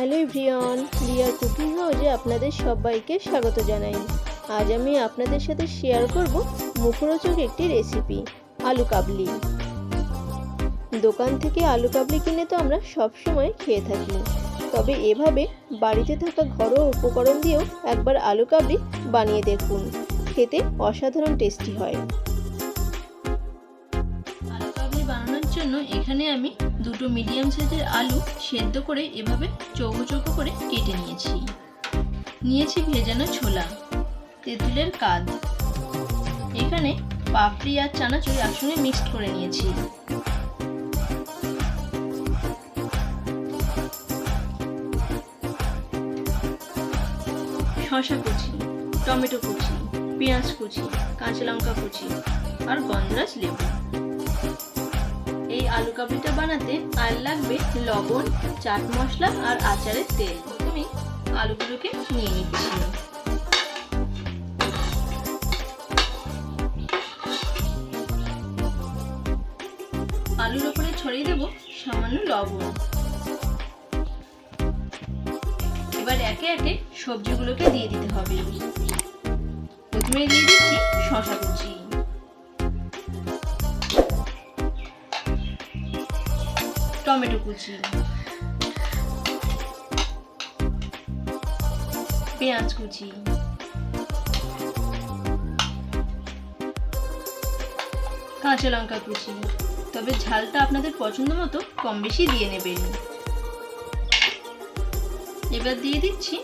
Hello everyone রিয়ার cooking হাউজে আপনাদের সবাইকে স্বাগত জানাই। আজ আমি আপনাদের সাথে শেয়ার করব মুখরোচক একটি রেসিপি, আলু কাবলি। দোকান থেকে আলু কাবলি কিনে তো আমরা সব সময় খেয়ে থাকি। তবে এভাবে বাড়িতে থাকা ঘরোয়া উপকরণ দিয়েও একবার আলু কাবলি বানিয়ে দেখুন। খেতে অসাধারণ টেস্টি হয়। জন্য এখানে আমি দুটো মিডিয়াম সাইজের আলু সেদ্ধ করে এভাবে চৌকো চৌকো করে কেটে নিয়েছি। নিয়েছি ভেজানো ছোলা, তেঁতুলের কাদ। এখানে পাপড়ি আর চানাচুর একসঙ্গে মিক্সড করে নিয়েছি। শশা কুচি, টমেটো কুচি, পেঁয়াজ কুচি, কাঁচা লঙ্কা কুচি আর গন্ধরাজ লেবু। আলু কাবলিটা বানাতে আর লাগবে লবণ, চাট মশলা আর আচারের তেল। প্রথমে আলুগুলোকে নিয়ে নিচ্ছি। আলুর ওপরে ছড়িয়ে দেব সামান্য লবণ। এবার একে একে সবজিগুলোকে দিয়ে দিতে হবে। প্রথমে দিয়ে দিচ্ছি শশা কুচি। টমেটো কুচি। পেঁয়াজ কুচি। কাঁচা লঙ্কা কুচি। তবে ঝালটা আপনাদের পছন্দ মতো কম বেশি দিয়ে নেবেন। এবার দিয়ে দিচ্ছি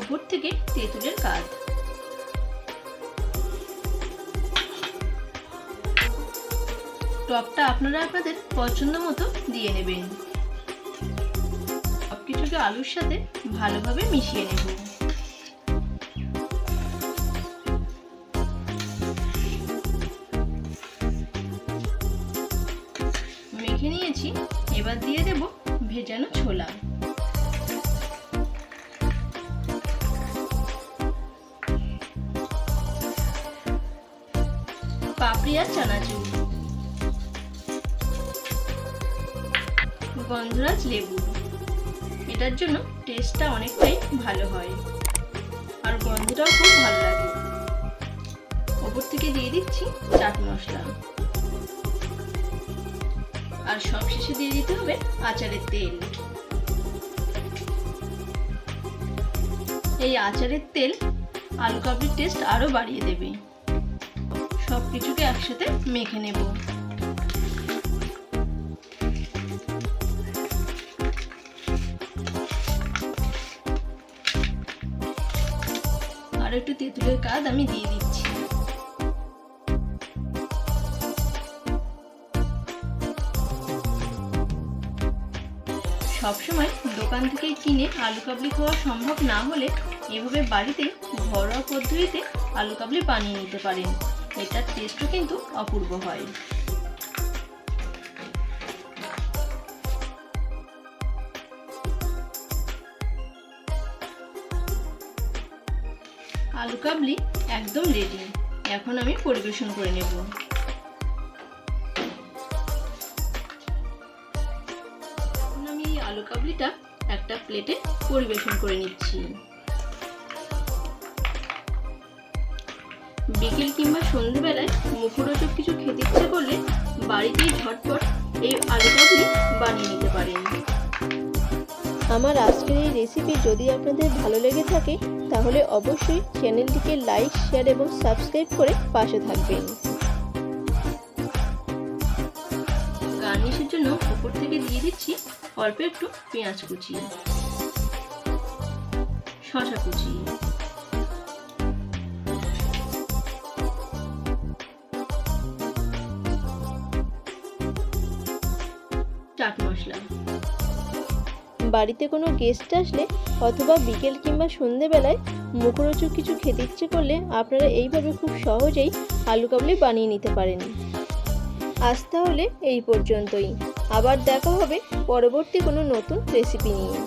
উপর থেকে তেঁতুলের কাঠ টকটা আপনারা আপনাদের পছন্দ মতো দিয়ে নেবেন। সব কিছুকে আলুর সাথে ভালোভাবে মিশিয়ে নেব। মেখে নিয়েছি, এবার দিয়ে দেব ভেজানো ছোলা। পাপড়ি আর চানাচুর। গন্ধরাজ লেবু। এটার জন্য টেস্টটা অনেকটাই ভালো হয়। আর গন্ধটাও খুব ভালো লাগে। ওপর থেকে দিয়ে দিচ্ছি চাট মশলা। আর সব শেষে দিয়ে দিতে হবে আচারের তেল। এই আচারের তেল আলু কাবলির টেস্ট আরও বাড়িয়ে দেবে। সব কিছুকে একসাথে মেখে নেব। আর একটু তেঁতুলের কাজ আমি দিয়ে দিচ্ছি। সবসময় দোকান থেকে কিনে আলু কাবলি খাওয়া সম্ভব না হলে এভাবে বাড়িতে ঘরোয়া পদ্ধতিতে আলু কাবলি বানিয়ে নিতে পারেন। এটার টেস্টও কিন্তু অপূর্ব হয়। আলু কাবলি একদম রেডি এখন আমি পরিবেশন করে নেব। আমি আলু কাবলিটা একটা প্লেটে পরিবেশন করে নিচ্ছি। বিকেল কিংবা সন্ধেবেলায় মুখরোচক কিছু খেতে ইচ্ছে করলে বাড়িতেই ঝটপট এই আলু আমার আজকের এই রেসিপি যদি আপনাদের ভালো লেগে থাকে, তাহলে অবশ্যই চ্যানেলটিকে লাইক শেয়ার এবং সাবস্ক্রাইব করে পাশে থাকবেন। গার্নিশের জন্য উপর থেকে দিয়ে দিচ্ছি অল্প একটু পেঁয়াজ কুচি শশা কুচি, চাট মশলা বাড়িতে কোনো গেস্ট আসলে অথবা বিকেল কিংবা সন্ধেবেলায় মুখরোচক কিছু খেতে ইচ্ছে করলে আপনারা এইভাবে খুব সহজেই আলু কাবলি বানিয়ে নিতে পারেন। আজ তাহলে এই পর্যন্তই। আবার দেখা হবে পরবর্তী কোনো নতুন রেসিপি নিয়ে।